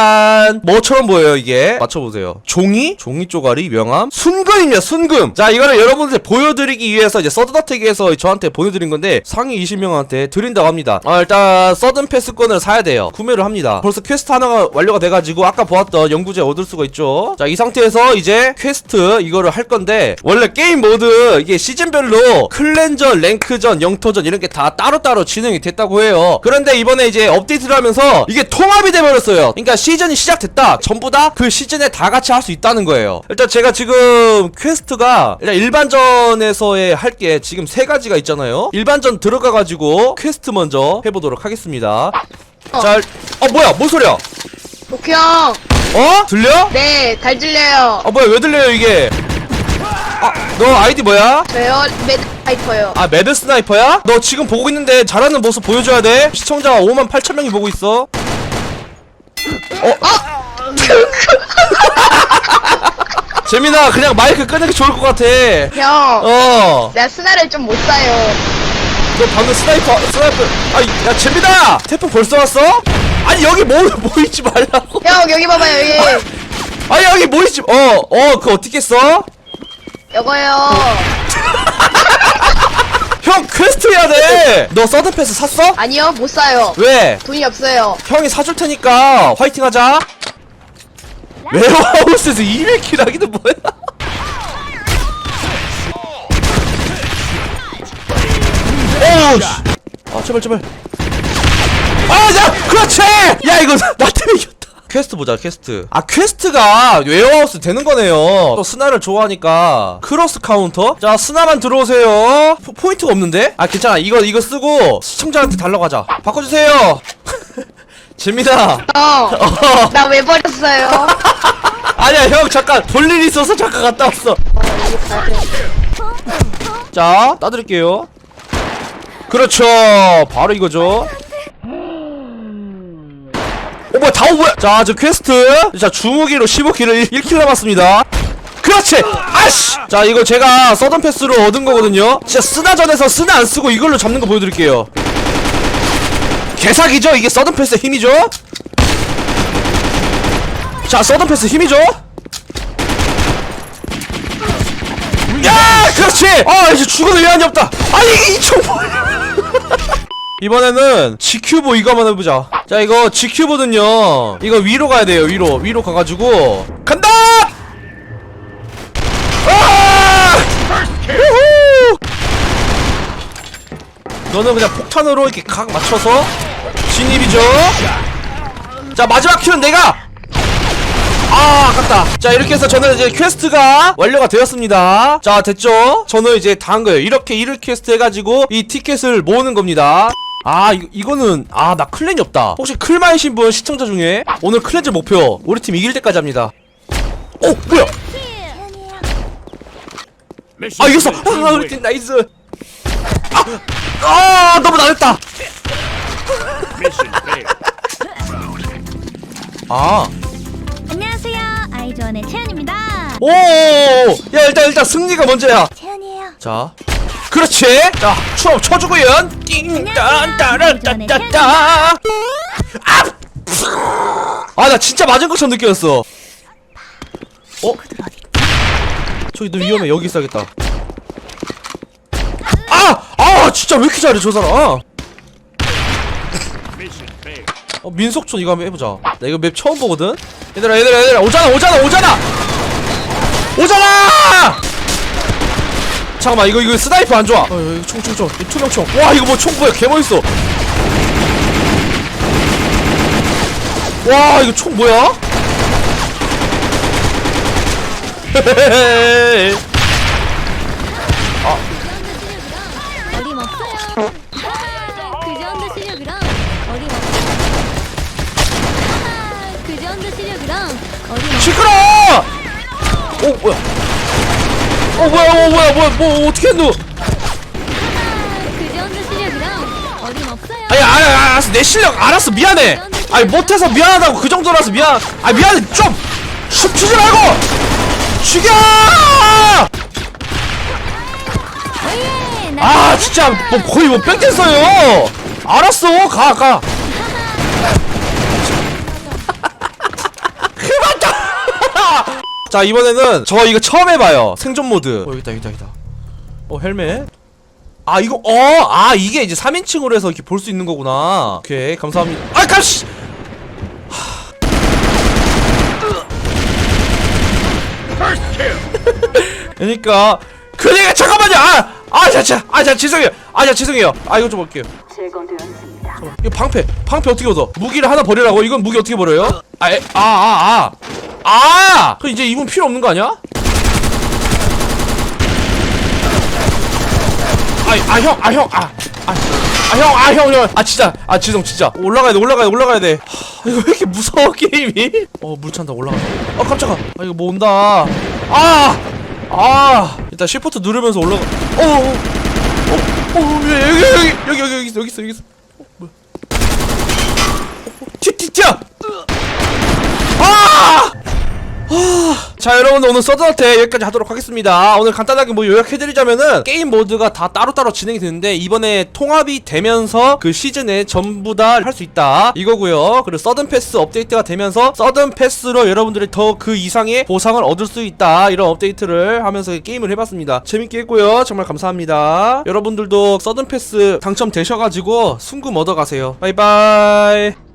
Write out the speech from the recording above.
짜잔. 뭐처럼 보여요 이게? 맞춰보세요. 종이? 종이 쪼가리 명함? 순금입니다 순금. 자 이거를 여러분들 보여드리기 위해서 이제 서든어택에서 저한테 보내드린 건데 상위 20명한테 드린다고 합니다. 아 일단 서든 패스권을 사야 돼요. 구매를 합니다. 벌써 퀘스트 하나가 완료가 돼가지고 아까 보았던 연구제 얻을 수가 있죠. 자 이 상태에서 이제 퀘스트 이거를 할 건데 원래 게임 모드 이게 시즌별로 클랜전 랭크전 영토전 이런 게 다 따로따로 진행이 됐다고 해요. 그런데 이번에 이제 업데이트를 하면서 이게 통합이 돼버렸어요 그러니까 시즌이 시작됐다 전부 다 그 시즌에 다 같이 할 수 있다는 거예요 일단 제가 지금 퀘스트가 일단 일반전에서의 할 게 지금 세 가지가 있잖아요 일반전 들어가가지고 퀘스트 먼저 해보도록 하겠습니다 자, 어 뭐야 뭔 소리야 도쿄 형, 어? 들려? 네, 잘 들려요. 아 뭐야 왜 들려요 이게 아 너 아이디 뭐야? 저요, 매드 파이퍼요. 아 매드 스나이퍼야? 너 지금 보고 있는데 잘하는 모습 보여줘야 돼 시청자 5만 8천 명이 보고 있어 어? 재민아 그냥 마이크 끄는 게 좋을 것 같아 형, 어 내가 스나를 좀못 사요. 너 방금 스나이퍼 스나이퍼 아야 재민아 태풍 벌써 왔어? 아니 여기 모, 모이지 말라고 형, 여기 봐봐요, 여기. 아니 여기 모이지 어어 그거 어떻게 써? 요거요. 형 퀘스트 해야 돼 너 서든 패스 샀어? 아니요, 못 사요. 왜? 돈이 없어요. 형이 사줄 테니까 화이팅 하자. 웨어하우스에서 200킬 하기는 뭐야? 오우 씨. 아 제발 제발. 아 야 그렇지. 야 이거 나 때문에 이겼다. 퀘스트 보자 퀘스트. 아 퀘스트가 웨어하우스 되는 거네요. 또 스나를 좋아하니까. 크로스 카운터? 자 스나만 들어오세요. 포, 포인트가 없는데? 아 괜찮아. 이거 이거 쓰고 시청자한테 달라고 하자. 바꿔주세요. 재민아 형, 어. 나왜 버렸어요? 아니야 형 잠깐. 볼일 있어서 잠깐 갔다 왔어. 자 따드릴게요. 그렇죠. 바로 이거죠. 어 다오 뭐야 자저 퀘스트. 자 주무기로 15킬을 1킬 남았습니다. 그렇지! 아씨! 자 이거 제가 서든 패스로 얻은 거거든요. 진짜 쓰나전에서 쓰나 안 쓰고 이걸로 잡는 거 보여드릴게요. 개사기죠? 이게 서든 패스의 힘이죠? 자 서든 패스 힘이죠? 야 그렇지! 아 이제 죽어도 의안이 없다. 아니 이총 이번에는 GQ보 이거 한번 해보자. 자 이거 GQ보는요. 이거 위로 가야 돼요 위로. 위로 가가지고. 간다! 너는 그냥 폭탄으로 이렇게 각 맞춰서 진입이죠. 자 마지막 킬은 내가! 아 아깝다. 자 이렇게 해서 저는 이제 퀘스트가 완료가 되었습니다. 자 됐죠? 저는 이제 다 한 거예요. 이렇게 일을 퀘스트 해가지고 이 티켓을 모으는 겁니다 아 이거, 이거는 아 나 클랜이 없다 혹시 클마이신 분 시청자 중에 오늘 클랜즈 목표 우리 팀 이길 때까지 합니다 어 뭐야 아 이겼어 아 우리 팀 나이스 아, 아 너무 나랬다 아 안녕하세요. 아이즈원의 채연입니다. 오, 야 일단 일단 승리가 먼저야. 채연이에요. 자, 그렇지. 자, 추억 쳐주고연. 띵딴따라따따따. 아, 아, 나 진짜 맞은 것처럼 느꼈어. 어? 저기 너 위험해. 여기 있어야겠다. 아, 아, 진짜 왜 이렇게 잘해 저 사람. 어, 민속촌 이거 한번 해보자. 나 이거 맵 처음 보거든. 얘들아, 얘들아, 얘들아, 오잖아, 오잖아, 오잖아. 오잖아! 잠깐만 이거 이거 스나이퍼 안 좋아. 어, 이거 총 총총 투명총. 와 이거 뭐총 뭐야 개 멋있어. 와 이거 총 뭐야? 어림없어요. 그 정도 실력이랑 어림없어요. 그 정도 실력이랑 어림없어요. 시끄러! 오 뭐야? 어 뭐야 어 뭐야 뭐야 뭐 어떻게 했노? 그 정도 실력이랑 어림없어요. 아니 아니 알았어 내 실력 알았어 미안해. 아니 못해서 미안하다고 그 정도라서 미안. 아 미안해 좀 춤추지 말고 죽여! 오예! 나 아 진짜 뭐 거의 뭐 뺏겼어요 알았어 가 가. 자 이번에는 저 이거 처음 해봐요. 생존 모드. 어 여기다 여기다 여기다. 어 헬멧? 아 이거 어아 이게 이제 3인칭으로 해서 이렇게 볼 수 있는 거구나. 오케이 감사합니다. 아 깜씨! 그러니까 그러니까 잠깐만요! 아 아 자자 아 자 죄송해요. 아 자 죄송해요. 아 이거 좀 볼게요. 잠깐만, 이거 방패 방패 어떻게 얻어? 무기를 하나 버리라고? 이건 무기 어떻게 버려요? 아아아아 아 아, 그 이제 이분 필요 없는 거 아니야? 아, 형, 아, 형, 아, 아, 아, 형, 아, 형, 형, 아, 진짜, 아, 지성, 진짜, 올라가야 돼, 올라가야 돼, 올라가야 돼. 하, 이거 왜 이렇게 무서워 게임이? 어, 물 찬다, 올라가. 어, 깜짝아, 아, 이거 뭐 온다. 아, 아, 일단 시프트 누르면서 올라가. 어, 어, 어, 어, 여기, 여기, 여기, 여기, 여기, 여기 있어, 여기 있어, 여기 있어. 어, 뭐야? 어, 어, 튀, 튀, 튀어. 아! 자 여러분들 오늘 서든어택 여기까지 하도록 하겠습니다. 오늘 간단하게 뭐 요약해드리자면은 게임 모드가 다 따로따로 진행이 되는데 이번에 통합이 되면서 그 시즌에 전부 다 할 수 있다. 이거고요. 그리고 서든 패스 업데이트가 되면서 서든 패스로 여러분들이 더 그 이상의 보상을 얻을 수 있다. 이런 업데이트를 하면서 게임을 해봤습니다. 재밌게 했고요. 정말 감사합니다. 여러분들도 서든 패스 당첨되셔가지고 순금 얻어가세요. 바이바이